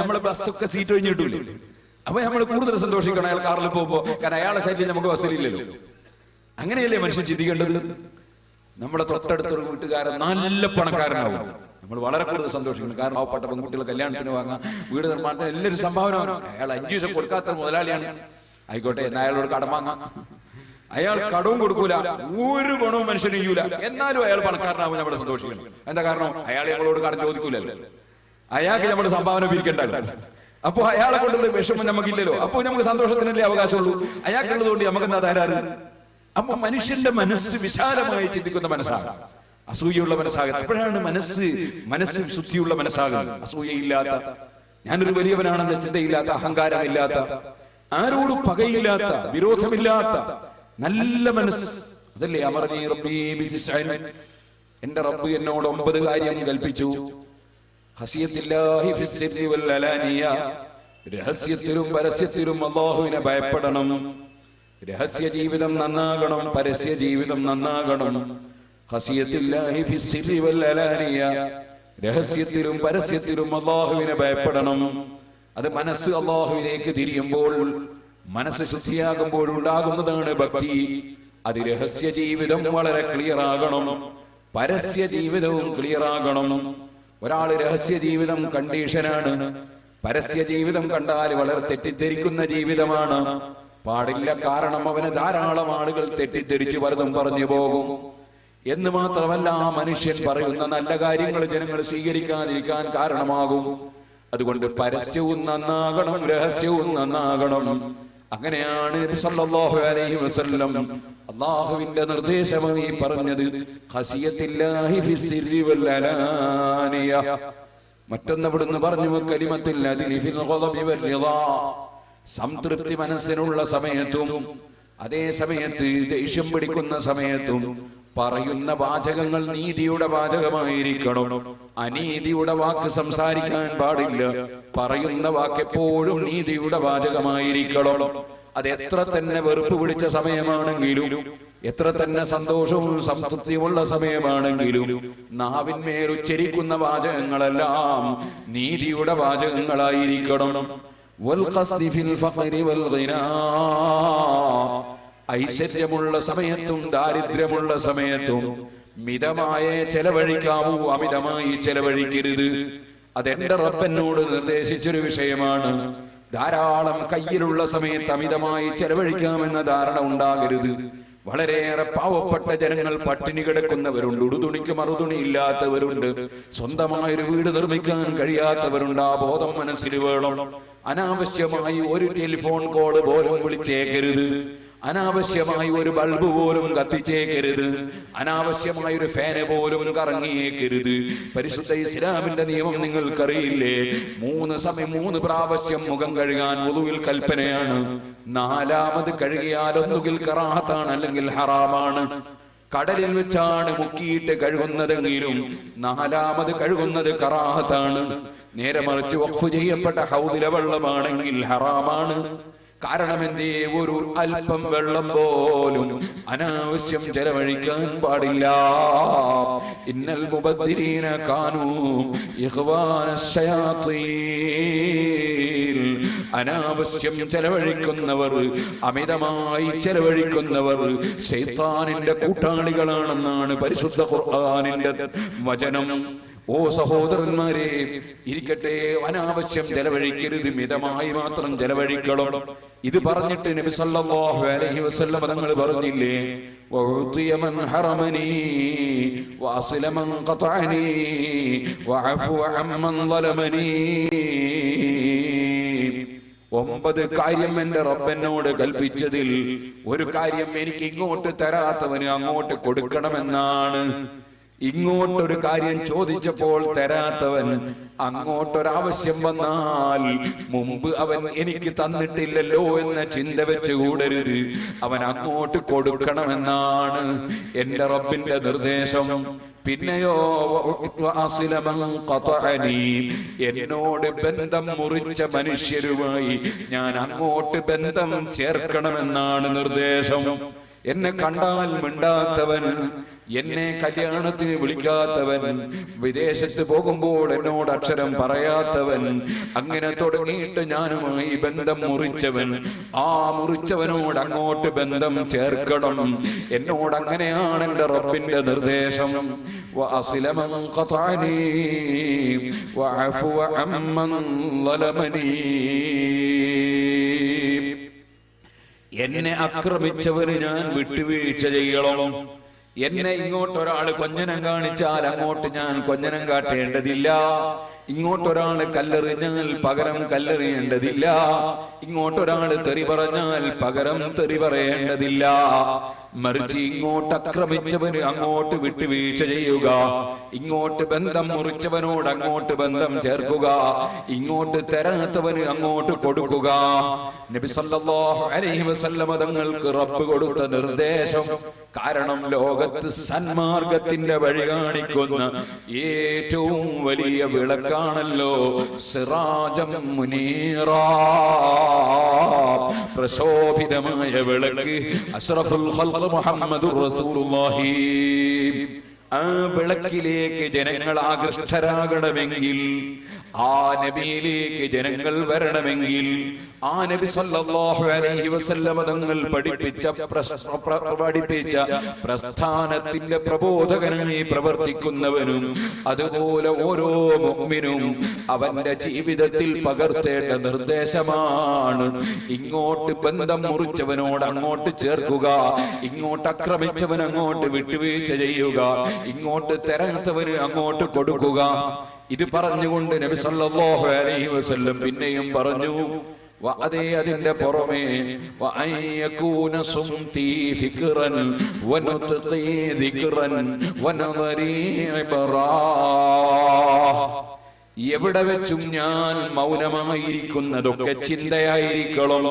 നമ്മളെ ബസ്സൊക്കെ സീറ്റ് ഒഴിഞ്ഞ് കിട്ടൂലേ? അപ്പൊ നമ്മൾ കൂടുതൽ സന്തോഷിക്കണം. അയാൾ കാറിൽ പോകുമ്പോ. കാരണം അയാളെ ശൈലി നമുക്ക് ബസ്സിലില്ലല്ലോ. അങ്ങനെയല്ലേ മനുഷ്യൻ ചിന്തിക്കേണ്ടത്? നമ്മുടെ തൊട്ടടുത്തൊരു വീട്ടുകാരൻ നല്ല പണക്കാരനാവും. നമ്മൾ വളരെ കൂടുതൽ സന്തോഷിക്കുന്നു കാരണം പാവപ്പെട്ട പെൺകുട്ടികൾ കല്യാണത്തിന് വാങ്ങാം വീട് നിർമ്മാണത്തിന് എല്ലാവരും സംഭാവന. അയാൾ അഞ്ചു ദിവസം കൊടുക്കാത്ത മുതലാളിയാണ്. ആയിക്കോട്ടെ എന്നാ അയാളോട് കടം വാങ്ങാം. അയാൾ കടവും കൊടുക്കൂല. ഒരു ഗുണവും മനുഷ്യന് ചെയ്യൂല എന്നാലും അയാൾ പണക്കാരനാവും നമ്മൾ സന്തോഷിക്കണം. എന്താ കാരണം? അയാൾ നമ്മളോട് കടം ചോദിക്കൂലല്ലോ. അയാൾക്ക് നമ്മുടെ സംഭാവന പിരിക്കണ്ടല്ലോ അപ്പൊ അയാളെ കൊണ്ടുള്ള വിഷമം നമുക്കില്ലല്ലോ. അപ്പൊ നമുക്ക് സന്തോഷത്തിനല്ലേ അവകാശമുള്ളൂ? അയാൾക്കുള്ളത് കൊണ്ട് നമുക്ക് എന്താ തരാറ്? അപ്പൊ മനുഷ്യന്റെ മനസ്സ് വിശാലമായി ചിന്തിക്കുന്ന മനസ്സാണ്. അസൂയുള്ള മനസ്സാകുന്നത് അപ്പോഴാണ് മനസ്സ് മനസ്സ് ശുദ്ധിയുള്ള മനസ്സാകുന്നത് അസൂയയില്ലാത്ത. ഞാനൊരു വലിയവനാണെന്ന ചിന്തയില്ലാത്ത അഹങ്കാരമില്ലാത്ത ആരോടും പകയില്ലാത്ത വിരോധമില്ലാത്ത നല്ല മനസ്സ്. അതല്ലേ? റബ്ബീ ബിതിസ്അൻ. എന്റെ റബ്ബ് എന്നോട് ഒമ്പത് കാര്യം കൽപ്പിച്ചു. രഹസ്യത്തിലും പരസ്യത്തിലും അള്ളാഹുവിനെ ഭയപ്പെടണം. രഹസ്യ ജീവിതം നന്നാകണം. പരസ്യ ജീവിതം നന്നാകണം. രഹസ്യത്തിലും പരസ്യത്തിലും അള്ളാഹുവിനെ ഭയപ്പെടണം. അത് മനസ്സ് അള്ളാഹുവിലേക്ക് തിരിയുമ്പോൾ മനസ്സ് ശുദ്ധിയാകുമ്പോൾ ഉണ്ടാകുന്നതാണ് ഭക്തി. അത് രഹസ്യ ജീവിതം വളരെ ക്ലിയർ ആകണം. പരസ്യ ജീവിതവും ക്ലിയർ ആകണം. ഒരാൾ രഹസ്യ ജീവിതം കണ്ടീഷനാണ്. പരസ്യ ജീവിതം കണ്ടാൽ വളരെ തെറ്റിദ്ധരിക്കുന്ന ജീവിതമാണ്. പാടില്ല കാരണം അവന് ധാരാളം ആളുകൾ തെറ്റിദ്ധരിച്ചു പലതും പറഞ്ഞു പോകും. എന്ന് മാത്രമല്ല ആ മനുഷ്യൻ പറയുന്ന നല്ല കാര്യങ്ങൾ ജനങ്ങൾ സ്വീകരിക്കാതിരിക്കാൻ കാരണമാകും. അതുകൊണ്ട് പരസ്യവും നന്നാകണം രഹസ്യവും നന്നാകണം. അങ്ങനെയാണ് നബി സല്ലല്ലാഹു അലൈഹി വസല്ലം അള്ളാഹുവിന്റെ പറഞ്ഞത്. ഖസിയത്തില്ലാഹി വൽ മറ്റൊന്ന് ഇവിടുന്ന് പറഞ്ഞു ഫിൽ വൽ സംതൃപ്തി മനസ്സിനുള്ള സമയത്തും അതേ സമയത്ത് ദേഷ്യം പിടിക്കുന്ന സമയത്തും പറയുന്ന വാചകങ്ങൾ നീതിയുടെ വാചകമായിരിക്കണം. അനീതിയുടെ വാക്ക് സംസാരിക്കാൻ പാടില്ല. പറയുന്ന വാക്ക് എപ്പോഴും നീതിയുടെ വാചകമായിരിക്കണം. അത് എത്ര തന്നെ വെറുപ്പ് പിടിച്ച സമയമാണെങ്കിലും എത്ര തന്നെ സന്തോഷവും സംതൃപ്തിയുമുള്ള സമയമാണെങ്കിലും നാവിന്മേൽ ഉച്ചരിക്കുന്ന വാചകങ്ങളെല്ലാം നീതിയുടെ വാചകങ്ങളായിരിക്കണം. ഐശ്വര്യമുള്ള സമയത്തും ദാരിദ്ര്യമുള്ള സമയത്തും മിതമായ ചെലവഴിക്കാവൂ അമിതമായി ചെലവഴിക്കരുത്. അതെന്റെ റബ്ബനോട് നിർദ്ദേശിച്ചൊരു വിഷയമാണ്. ധാരാളം കയ്യിലുള്ള സമയത്ത് അമിതമായി ചെലവഴിക്കാമെന്ന ധാരണ ഉണ്ടാകരുത്. വളരെയേറെ പാവപ്പെട്ട ജനങ്ങൾ പട്ടിണി കിടക്കുന്നവരുണ്ട്. ഉടുതുണിക്ക് മറുതുണി ഇല്ലാത്തവരുണ്ട് സ്വന്തമായൊരു വീട് നിർമ്മിക്കാൻ കഴിയാത്തവരുണ്ട്. ആ ബോധം മനസ്സിൽ വേണം. അനാവശ്യമായി ഒരു ടെലിഫോൺ കോൾ പോലും വിളിച്ചേക്കരുത്. അനാവശ്യമായി ഒരു ബൾബ് പോലും കത്തിച്ചേക്കരുത്. അനാവശ്യമായ ഒരു ഫാന് പോലും കറങ്ങിയേക്കരുത്. പരിശുദ്ധ ഇസ്ലാമിന്റെ നിയമം നിങ്ങൾക്കറിയില്ലേ? മൂന്ന് സമയം മൂന്ന് പ്രാവശ്യം മുഖം കഴുകാൻ മുതുവിൽ കൽപ്പനയാണ്. നാലാമത് കഴുകിയാൽ ഒന്നുകിൽ കറാത്താണ് അല്ലെങ്കിൽ ഹറാമാണ്. കടലിൽ വെച്ചാണ് മുക്കിയിട്ട് കഴുകുന്നതെങ്കിലും നാലാമത് കഴുകുന്നത് കറാഹത്താണ് നേരെ മറിച്ച് വഖഫ് ചെയ്യപ്പെട്ട ഹൗദിലെ വെള്ളമാണെങ്കിൽ ഹറാമാണ്. കാരണം എന്തേ ഒരു അല്പം വെള്ളം പോലും അനാവശ്യം ചെലവഴിക്കാൻ പാടില്ല. ഇന്നൽ മുബദ്ദിരീന കാനൂ ഇഖ്വാന അനാവശ്യം ചെലവഴിക്കുന്നവർ അമിതമായി ചെലവഴിക്കുന്നവർ ശൈത്താനിന്റെ കൂട്ടാളികളാണെന്നാണ് പരിശുദ്ധ ഖുർആനിന്റെ വചനം. ഓ സഹോദരന്മാരെ ഇരിക്കട്ടെ അനാവശ്യം ചെലവഴിക്കരുത് മിതമായി മാത്രം ചെലവഴിക്കണം. ഇത് പറഞ്ഞിട്ട് നബി സല്ലല്ലാഹു അലൈഹി വസല്ലം തങ്ങൾ പറഞ്ഞില്ലേ വഉതിയ മൻ ഹറമനി വഅസില മൻ ഖതഅനി വഅഫു അമ്മൻ ളലമനി ഒമ്പത് കാര്യം എന്റെ റബ്ബനോട് കൽപ്പിച്ചതിൽ ഒരു കാര്യം എനിക്ക് ഇങ്ങോട്ട് തരാത്തവന് അങ്ങോട്ട് കൊടുക്കണമെന്നാണ്. ഇങ്ങോട്ടൊരു കാര്യം ചോദിച്ചപ്പോൾ തരാത്തവൻ അങ്ങോട്ടൊരാവശ്യം വന്നാൽ മുമ്പ് അവൻ എനിക്ക് തന്നിട്ടില്ലല്ലോ എന്ന ചിന്ത വെച്ച് കൂടരുത്. അവൻ അങ്ങോട്ട് കൊടുക്കണമെന്നാണ് എന്റെ റബ്ബിന്റെ നിർദ്ദേശം. പിന്നെയോ. എന്നോട് ബന്ധം മുറിച്ച മനുഷ്യരുമായി ഞാൻ അങ്ങോട്ട് ബന്ധം ചേർക്കണമെന്നാണ് നിർദ്ദേശം. എന്നെ കണ്ടാൽ മിണ്ടാത്തവൻ എന്നെ കല്യാണത്തിന് വിളിക്കാത്തവൻ വിദേശത്ത് പോകുമ്പോൾ എന്നോട് അക്ഷരം പറയാത്തവൻ അങ്ങനെ തുടങ്ങിയിട്ട് ഞാനുമായി ബന്ധം മുറിച്ചവൻ ആ മുറിച്ചവനോട് അങ്ങോട്ട് ബന്ധം ചേർക്കണം എന്നോട് അങ്ങനെയാണ് എന്റെ റബ്ബിന്റെ നിർദ്ദേശം وأصل من قطعني وعفو عمن ظلمني എന്നെ ആക്രമിച്ചവന് ഞാൻ വിട്ടുവീഴ്ച ചെയ്യണം. എന്നെ ഇങ്ങോട്ട് ഒരാൾ കൊഞ്ഞനം കാണിച്ചാൽ അങ്ങോട്ട് ഞാൻ കൊഞ്ഞനം കാട്ടേണ്ടതില്ല. ഇങ്ങോട്ടൊരാൾ കല്ലെറിഞ്ഞാൽ പകരം കല്ലെറിയേണ്ടതില്ല. ഇങ്ങോട്ടൊരാൾ തെറി പറഞ്ഞാൽ പകരം തെറി പറയേണ്ടതില്ല. മറിച്ച് ഇങ്ങോട്ട് അക്രമിച്ചവന് അങ്ങോട്ട് വിട്ടുവീഴ്ച ചെയ്യുക. ഇങ്ങോട്ട് ബന്ധം മുറിച്ചവനോട് അങ്ങോട്ട് ബന്ധം ചേർക്കുക. ഇങ്ങോട്ട് തരാത്തവന് അങ്ങോട്ട് കൊടുക്കുക. നബി സല്ലല്ലാഹു അലൈഹി വസല്ലമ തങ്ങൾക്ക് റബ്ബ് കൊടുത്ത നിർദ്ദേശം കാരണം ലോകത്ത് സന്മാർഗത്തിന്റെ വഴി കാണിക്കുന്ന ഏറ്റവും വലിയ വിളക്കാണല്ലോ സിറാജം മുനീറ. പ്രശോഭിതമായ വിളക്ക് അഷ്റഫുൽ മുഹമ്മദുർ റസൂലുള്ളാഹി. ആ വിളക്കിലേക്ക് ജനങ്ങൾ ആകൃഷ്ടരാകണമെങ്കിൽ ആ നബിയിലേക്ക് ജനങ്ങൾ വരണമെങ്കിൽ ആ നബി സല്ലല്ലാഹു അലൈഹി വസല്ലമ തങ്ങൾ പഠിപ്പിച്ച പഠിപ്പിച്ച പ്രസ്ഥാനത്തിന്റെ പ്രബോധകനായി പ്രവർത്തിക്കുന്നവനും അതുപോലെ ഓരോ മുഅ്മിനും അവന്റെ ജീവിതത്തിൽ പകർത്തേണ്ട നിർദ്ദേശമാണ്. ഇങ്ങോട്ട് ബന്ധം മുറിച്ചവനോട് അങ്ങോട്ട് ചേർക്കുക ഇങ്ങോട്ട് ആക്രമിച്ചവൻ അങ്ങോട്ട് വിട്ടുവീഴ്ച ചെയ്യുക ഇങ്ങോട്ട് തെരഞ്ഞെടുത്തവന് അങ്ങോട്ട് കൊടുക്കുക. ഇത് പറഞ്ഞുകൊണ്ട് നബി സല്ലല്ലാഹു അലൈഹി വസല്ലം പിന്നെയും പറഞ്ഞു അതേ അതിന്റെ പുറമേ എവിടെ വെച്ചും ഞാൻ മൗനമായിരിക്കുന്നതൊക്കെ ചിന്തയായിരിക്കണം.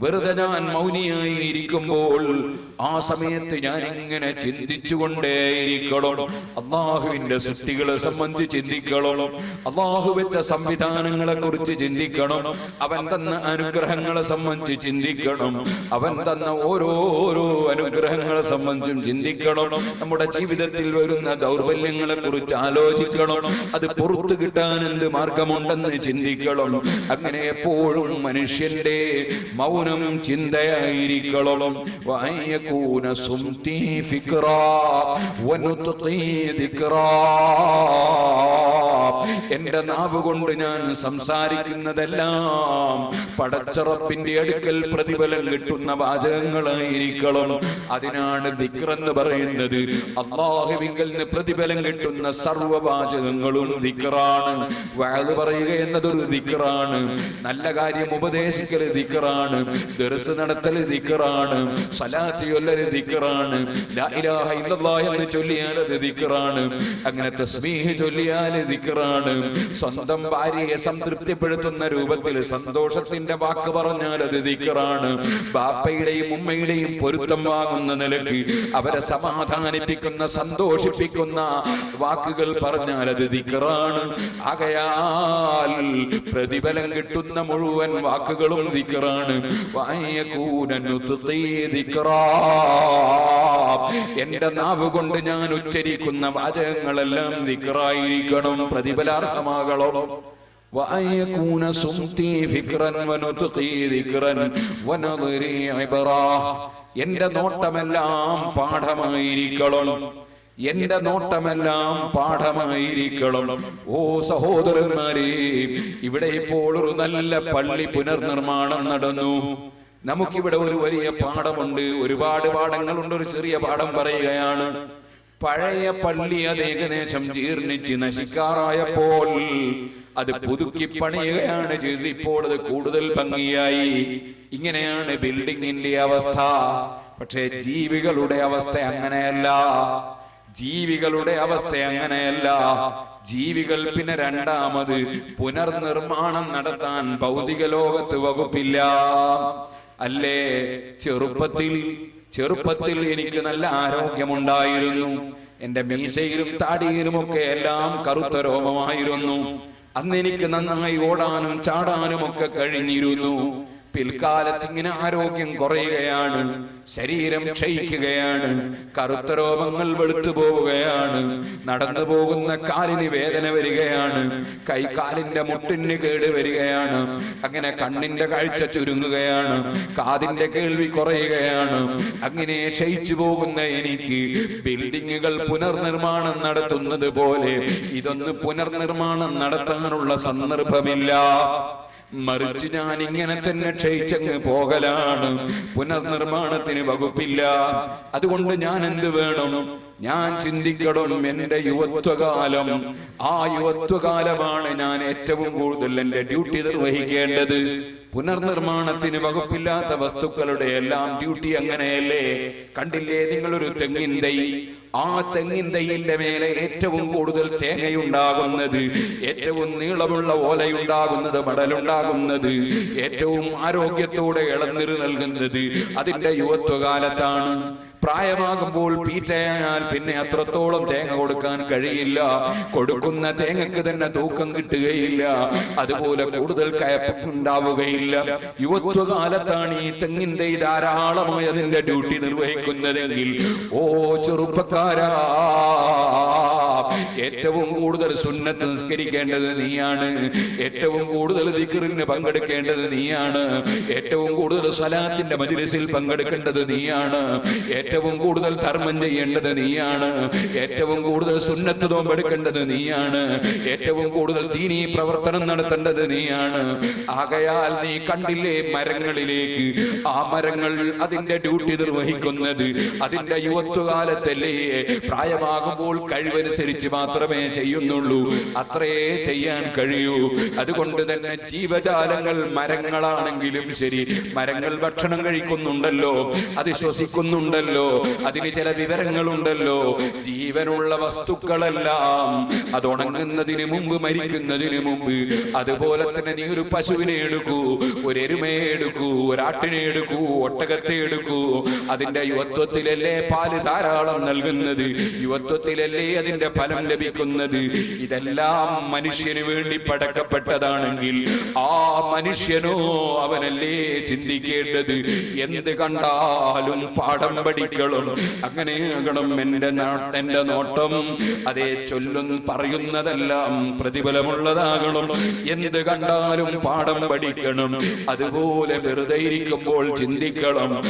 വെറുതെ ഞാൻ മൗനിയായി ഇരിക്കുമ്പോൾ ആ സമയത്ത് ഞാൻ ഇങ്ങനെ ചിന്തിച്ചുകൊണ്ടേയിരിക്കണം. അള്ളാഹുവിന്റെ സൃഷ്ടികളെ സംബന്ധിച്ച് ചിന്തിക്കണം. അള്ളാഹു വെച്ച സംവിധാനങ്ങളെ കുറിച്ച് ചിന്തിക്കണം. അവൻ തന്ന അനുഗ്രഹങ്ങളെ സംബന്ധിച്ച് ചിന്തിക്കണം. അവൻ തന്ന ഓരോരോ അനുഗ്രഹങ്ങളെ സംബന്ധിച്ചും ചിന്തിക്കണം. നമ്മുടെ ജീവിതത്തിൽ വരുന്ന ദൗർബല്യങ്ങളെ കുറിച്ച് ആലോചിക്കണം. അത് പുറത്തു കിട്ടാൻ എന്ത് മാർഗമുണ്ടെന്ന് ചിന്തിക്കണം. അങ്ങനെ എപ്പോഴും മനുഷ്യന്റെ മൗനം ചിന്തയായിരിക്കണം വഅയ്യകൂന സുംതി ഫിക്റ എന്റെ നാവ് കൊണ്ട് ഞാൻ സംസാരിക്കുന്നതെല്ലാം പടച്ചറപ്പിന്റെ അടുക്കൽ പ്രതിഫലം കിട്ടുന്ന വാചകങ്ങളായിരിക്കണം അതിനാണ് ദിക്റെന്ന് പറയുന്നത്. അള്ളാഹുവിങ്കൽ പ്രതിഫലം കിട്ടുന്ന സർവവാചകങ്ങളും ദിക്റാണ്. വയത് പറയുക എന്നതൊരു ദിക്റാണ്. നല്ല കാര്യം ഉപദേശിക്കൽ ദിക്റാണ്. ദർസ് നടത്തൽ ദിക്റാണ് സലാത്തി ഇല്ലല്ലാഹ് എന്ന് ചൊല്ലിയാൽ അത് ദിക്റാണ് അങ്ങനെ തസ്മീഹ് ചൊല്ലിയാൽ ദിക്റാണ് സ്വന്തം ഭാര്യയെ സംതൃപ്തിപ്പെടുത്തുന്ന രൂപത്തിൽ സന്തോഷത്തിന്റെ വാക്ക് പറഞ്ഞാൽ അത് ദിക്കറാണ് ബാപ്പയുടെയും ഉമ്മയുടെയും പൊരുത്തം വാങ്ങുന്ന നിലയ്ക്ക് അവരെ സമാധാനിപ്പിക്കുന്ന സന്തോഷിപ്പിക്കുന്ന വാക്കുകൾ പറഞ്ഞാൽ അത് ദിക്കറാണ് ആകയാൽ പ്രതിഫലം കിട്ടുന്ന മുഴുവൻ വാക്കുകളും ദിക്റാ. എന്റെ നാവ് കൊണ്ട് ഞാൻ ഉച്ചരിക്കുന്ന വാചകങ്ങളെല്ലാം ദിക്റായിരിക്കണം പ്രതിഫലാർഹമാകണം وأن يكون صمتي فكرا ونطقي ذكرا ونظري عبرا എന്റെ നോട്ടമെല്ലാം പാഠമായിരിക്കണം എന്റെ നോട്ടമെല്ലാം പാഠമായിരിക്കണം. ഓ സഹോദരന്മാരെ ഇവിടെ ഇപ്പോൾ ഒരു നല്ല പള്ളി പുനർനിർമ്മാണം നടന്നു. നമുക്കിവിടെ ഒരു വലിയ പാഠമുണ്ട്. ഒരുപാട് പാഠങ്ങളുണ്ട്. ഒരു ചെറിയ പാഠം പറയുകയാണ്. പഴയ പള്ളി അത് ഏകദേശം ജീർണിച്ച് നശിക്കാറായപ്പോൾ അത് പുതുക്കി പണിയുകയാണ് ചെയ്തത്. ഇപ്പോൾ അത് കൂടുതൽ ഭംഗിയായി. ഇങ്ങനെയാണ് ബിൽഡിങ്ങിന്റെ അവസ്ഥ. പക്ഷേ ജീവികളുടെ അവസ്ഥ അങ്ങനെയല്ല. ജീവികളുടെ അവസ്ഥ അങ്ങനെയല്ല. ജീവികൾ പിന്നെ രണ്ടാമത് പുനർനിർമ്മാണം നടത്താൻ ഭൗതിക ലോകത്ത് വകുപ്പില്ല. അല്ലേ? ചെറുപ്പത്തിൽ ചെറുപ്പത്തിൽ എനിക്ക് നല്ല ആരോഗ്യമുണ്ടായിരുന്നു. എന്റെ മീശയിലും താടിയിലും ഒക്കെ എല്ലാം കറുത്ത രോമമായിരുന്നു. അന്ന് എനിക്ക് നന്നായി ഓടാനും ചാടാനും ഒക്കെ കഴിഞ്ഞിരുന്നു. പിൽക്കാലത്ത് ഇങ്ങനെ ആരോഗ്യം കുറയുകയാണ് ശരീരം ക്ഷയിക്കുകയാണ് കറുത്ത രോഗങ്ങൾ വെളുത്തു പോവുകയാണ് നടന്നു പോകുന്ന കാലിന് വേദന വരികയാണ് കൈകാലിന്റെ മുട്ടിന് കേട് വരികയാണ് അങ്ങനെ കണ്ണിന്റെ കാഴ്ച ചുരുങ്ങുകയാണ് കാതിന്റെ കേൾവി കുറയുകയാണ് അങ്ങനെ ക്ഷയിച്ചു പോകുന്ന എനിക്ക് ബിൽഡിങ്ങുകൾ പുനർനിർമ്മാണം നടത്തുന്നത് പോലെ ഇതൊന്ന് പുനർനിർമ്മാണം നടത്താനുള്ള സന്ദർഭമില്ല. മറിച്ച് ഞാൻ ഇങ്ങനെ തന്നെ ക്ഷയിച്ചങ്ങ് പോകലാണ്. പുനർനിർമ്മാണത്തിന് വകുപ്പില്ല. അതുകൊണ്ട് ഞാൻ എന്ത് വേണം? ഞാൻ ചിന്തിക്കണം എന്റെ യുവത്വകാലം. ആ യുവത്വകാലമാണ് ഞാൻ ഏറ്റവും കൂടുതൽ എന്റെ ഡ്യൂട്ടി നിർവഹിക്കേണ്ടത്. പുനർനിർമ്മാണത്തിന് വകുപ്പില്ലാത്ത വസ്തുക്കളുടെ എല്ലാം ഡ്യൂട്ടി അങ്ങനെയല്ലേ? കണ്ടില്ലേ നിങ്ങളൊരു തെങ്ങിൻ തൈ ആ തെങ്ങിൻ തൈയിന്റെ മേലെ ഏറ്റവും കൂടുതൽ തേങ്ങയുണ്ടാകുന്നത് ഏറ്റവും നീളമുള്ള ഓലയുണ്ടാകുന്നത് മടലുണ്ടാകുന്നത് ഏറ്റവും ആരോഗ്യത്തോടെ ഇളന്നിരു നൽകുന്നത് അതിന്റെ യുവത്വകാലത്താണ്. പ്രായമാകുമ്പോൾ പീറ്റയാൽ പിന്നെ അത്രത്തോളം തേങ്ങ കൊടുക്കാൻ കഴിയില്ല. കൊടുക്കുന്ന തേങ്ങക്ക് തന്നെ തൂക്കം കിട്ടുകയില്ല. അതുപോലെ കൂടുതൽ കയപ്പുണ്ടാവുകയില്ല. യുവത്വകാലത്താണ് ഈ തെങ്ങിന്റെ ധാരാളമായ അതിന്റെ ഡ്യൂട്ടി നിർവഹിക്കുന്നതെങ്കിൽ ഓ ചെറുപ്പക്കാരാ. ഏറ്റവും കൂടുതൽ സുന്നത്ത് നിസ്കരിക്കേണ്ടത് നീയാണ്. ഏറ്റവും കൂടുതൽ ദിക്റിന് പങ്കെടുക്കേണ്ടത് നീയാണ്. ഏറ്റവും കൂടുതൽ സലാത്തിന്റെ മജിലിസിൽ പങ്കെടുക്കേണ്ടത് നീയാണ്. ഏറ്റവും കൂടുതൽ ധർമ്മം ചെയ്യേണ്ടത് നീയാണ്. ഏറ്റവും കൂടുതൽ സുന്നത്ത് നോമ്പെടുക്കേണ്ടത് നീയാണ്. ഏറ്റവും കൂടുതൽ ദീനീ പ്രവർത്തനം നടത്തേണ്ടത് നീയാണ്. ആകയാൽ നീ കണ്ടില്ലേ മരങ്ങളിലേക്ക്? ആ മരങ്ങൾ അതിന്റെ ഡ്യൂട്ടി നിർവഹിക്കുന്നത് അതിന്റെ യുവത്വകാലത്തല്ലേ? പ്രായമാകുമ്പോൾ കഴിവനുസരിച്ച് മാത്രമേ ചെയ്യുന്നുള്ളൂ. അത്രയേ ചെയ്യാൻ കഴിയൂ. അതുകൊണ്ട് തന്നെ ജീവജാലങ്ങൾ മരങ്ങളാണെങ്കിലും ശരി. മരങ്ങൾ ഭക്ഷണം കഴിക്കുന്നുണ്ടല്ലോ. അത് ശ്വസിക്കുന്നുണ്ടല്ലോ. അതിന് ചില വിവരങ്ങളുണ്ടല്ലോ. ജീവനുള്ള വസ്തുക്കളെല്ലാം അത് ഉണങ്ങുന്നതിന് മുമ്പ് മരിക്കുന്നതിന് മുമ്പ്. അതുപോലെ തന്നെ നീ ഒരു പശുവിനെ എടുക്കൂ ഒരു എരുമയെ എടുക്കൂ ഒരാട്ടിനെ എടുക്കൂ ഒട്ടകത്തെ എടുക്കൂ. അതിന്റെ യുവത്വത്തിലല്ലേ പാൽ ധാരാളം നൽകുന്നത്? യുവത്വത്തിലല്ലേ അതിന്റെ ഫലം ലഭിക്കുന്നത് ഇതെല്ലാം മനുഷ്യന് വേണ്ടി പടക്കപ്പെട്ടതാണെങ്കിൽ ആ മനുഷ്യനോ അവനല്ലേ ചിന്തിക്കേണ്ടത്? എന്ത് കണ്ടാലും പാഠം പഠിക്കണം. അങ്ങനെയാകണം എന്റെ നാ- എന്റെ നോട്ടം. അതേ ചൊല്ലും പറയുന്നതെല്ലാം പ്രതിഫലമുള്ളതാകണം. എന്ത് കണ്ടാലും പാഠം പഠിക്കണം. അതുപോലെ വെറുതെ ഇരിക്കുമ്പോൾ ചിന്തിക്കണം.